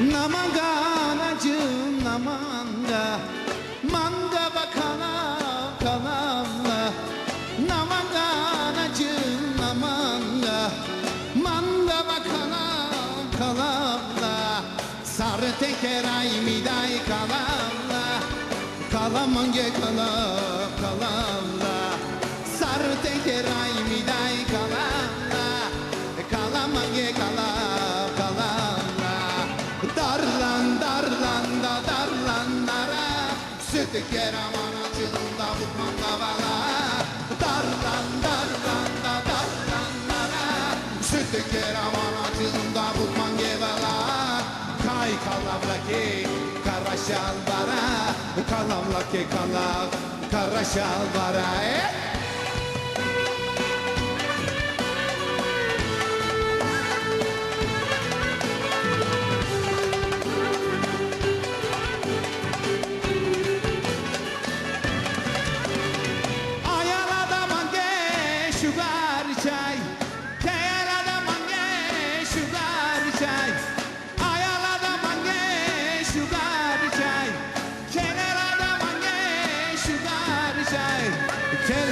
Namanga anacığım namanga Manga bakana kanamla Namanga anacığım namanga Manga bakana kalamla Sarı teker ay miday kalamla Kalamanga kalamla Sütü keraman açılında butman kavala Darlan darlan da darlanlara Sütü keraman açılında butman kevala Kay kalavlaki kara şalvara Kalavlaki kalav kara şalvara eh?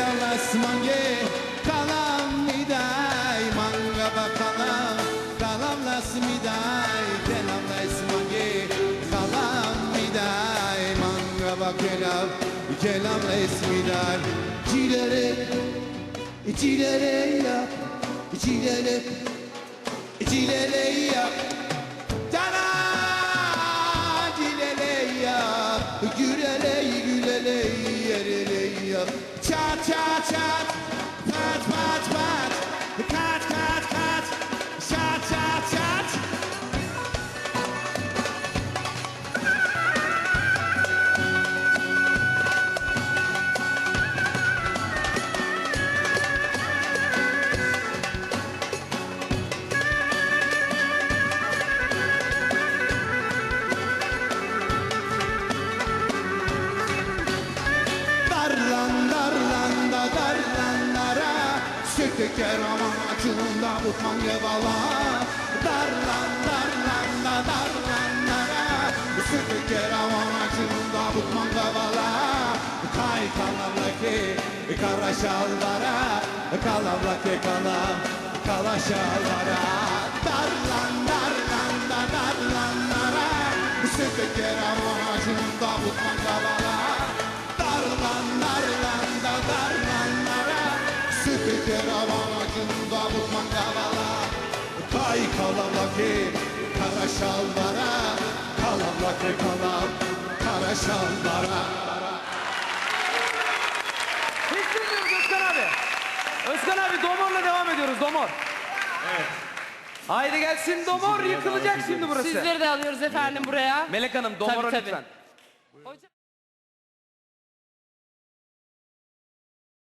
Kelalas mange kalam miday Manga bakalam kalamlas miday Kelamlas mange kalam miday Manga bakalam kelamlas miday Cilere Cilere yap Cilere Cilere yap cha cha cha. Sütü keraman açığında butman yevala Darlan darlan da darlanlara Sütü keraman açığında butman yevala Kay kalavlaki kara şalvara. Kalavlaki kalam kala şalvara. Darlan darlan da darlanlara Sütü keraman açığında butman yevala butman kavala Kay kalavlaki kara şalvara Kalavlaki kalav kara şalvara Hiç bilmiyoruz Özkan abi. Özkan abi Domor'la devam ediyoruz Domor. Evet. Haydi gelsin Domor yıkılacak şimdi burası. Sizleri de alıyoruz efendim buraya. Melek Hanım Tabii, tabii. lütfen. Hocam-